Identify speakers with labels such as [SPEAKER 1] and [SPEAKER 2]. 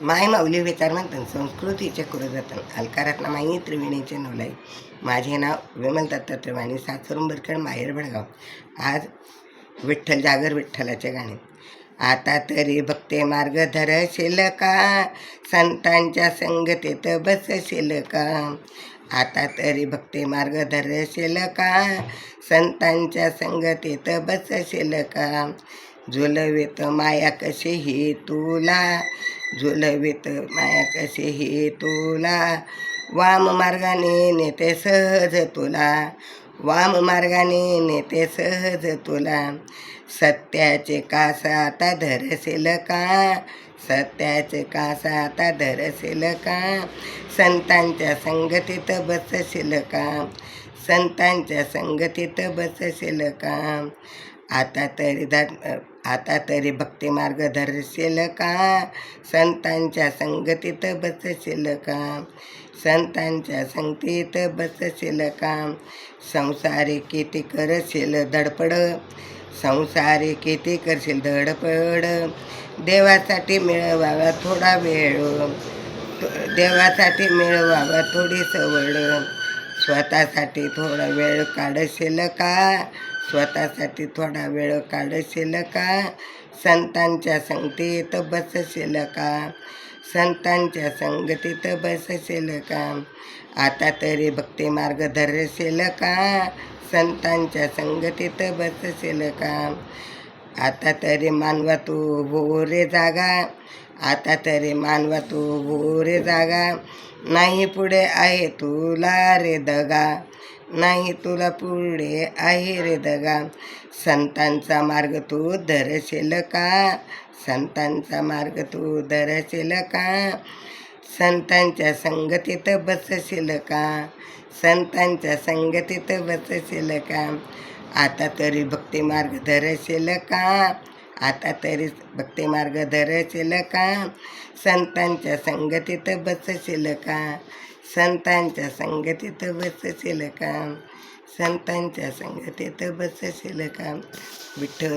[SPEAKER 1] माय माऊली विचार म्हणतात संस्कृतीचे कुरुजतन अलकारातनं माई त्रिवेणीचे नवलाई. माझे नाव विमल दत्त त्रिवाणी सासुरुंबरकड माहेर भडगाव. आज विठ्ठल जागर विठ्ठलाचे गाणे. आता तरी भक्ते मार्ग धरशील का? संतांच्या संगतीत बसशील का? आता तरी भक्ती मार्ग धरशील का? संतांच्या संगतीत बसशील का? झुलवेत माया कशी ही तुला? झुलवित माया कशी हे तुला. वाम मार्गाने नेते सहज तुला. वाम मार्गाने नेते सहज तुला. सत्याचे कासा आता धरसेल का? सत्याचे कासा आता धरसेल का? संतांच्या संगतीत बसशील का? संतांच्या संगतीत बसशील का? आता तरी धा आता तरी भक्ती मार्ग धरशील का? संतांच्या संगतीत बसशील का? संतांच्या संगतीत बसशील का? संसारी किती करशील धडपड? संसारी किती करशील धडपड? देवासाठी मिळवावा थोडा वेळ. देवासाठी मिळवावा थोडी सवड. स्वतःसाठी थोडा वेळ काढशील का? स्वतःसाठी थोडा वेळ काढशील का? संतांच्या संगतीत बसशील का? संतांच्या संगतीत बसशील का? आता तरी भक्ती मार्ग धरशील का? संतांच्या संगतीत बसशील का? आता तरी मानवा तू भोरे जागा. आता तरी मानवा तू भोरे जागा. नाही पुढे आहे तुला रे दगा. नाही तुला पुढे आहे रे दगा. संतांचा मार्ग तू धरशील का? संतांचा मार्ग तू धरशील का? संतांच्या संगतीत बसशील का? संतांच्या संगतीत बसशील का? आता तरी भक्ती मार्ग धरशील का? आता तरी भक्ती मार्ग धरशील का? संतांच्या संगतीत बसशील का? संतांच्या संगतीत बसशील का? संतांच्या संगतीत बसशील का? विठ्ठल